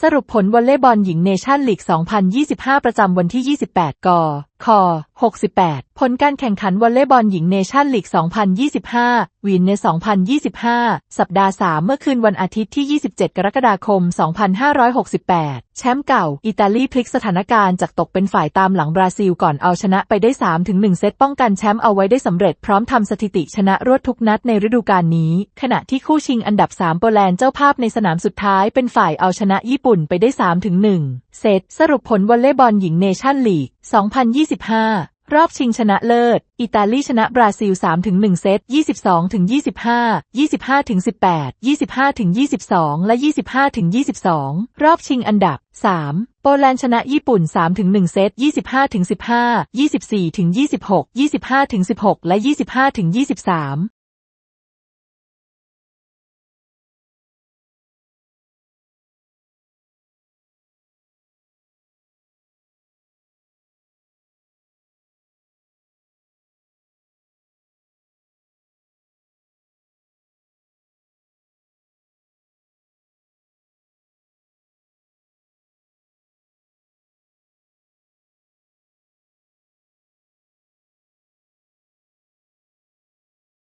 สรุปผลวอลเลย์บอลหญิงเนชั่นลีก 2025 ประจำวันที่ 28 กค68 ผลการแข่งขันวอลเลย์บอลหญิงเนชั่นลีก 2025 วินใน 2025 สัปดาห์ 3 เมื่อคืนวันอาทิตย์ที่ 27 กรกฎาคม 2568 แชมป์เก่า อิตาลีพลิกสถานการณ์จากตกเป็นฝ่ายตามหลังบราซิลก่อนเอาชนะไปได้ 3-1 เซตป้องกันแชมป์เอาไว้ได้สำเร็จพร้อมทำสถิติชนะรวดทุกนัดในฤดูกาลนี้ ขณะที่คู่ชิงอันดับ 3 โปแลนด์เจ้าภาพในสนามสุดท้ายเป็นฝ่ายเอาชนะญี่ปุ่นไปได้ 3-1 เซตสรุปผลวอลเลย์บอลหญิงเนชั่นลีก 2025 รอบชิงชนะเลิศ อิตาลีชนะบราซิล 3-1 เซต 22-25 25-18 25-22 และ 25-22 รอบชิงอันดับ 3 โปแลนด์ชนะญี่ปุ่น 3-1 เซต 25-15 24-26 25-16 และ 25-23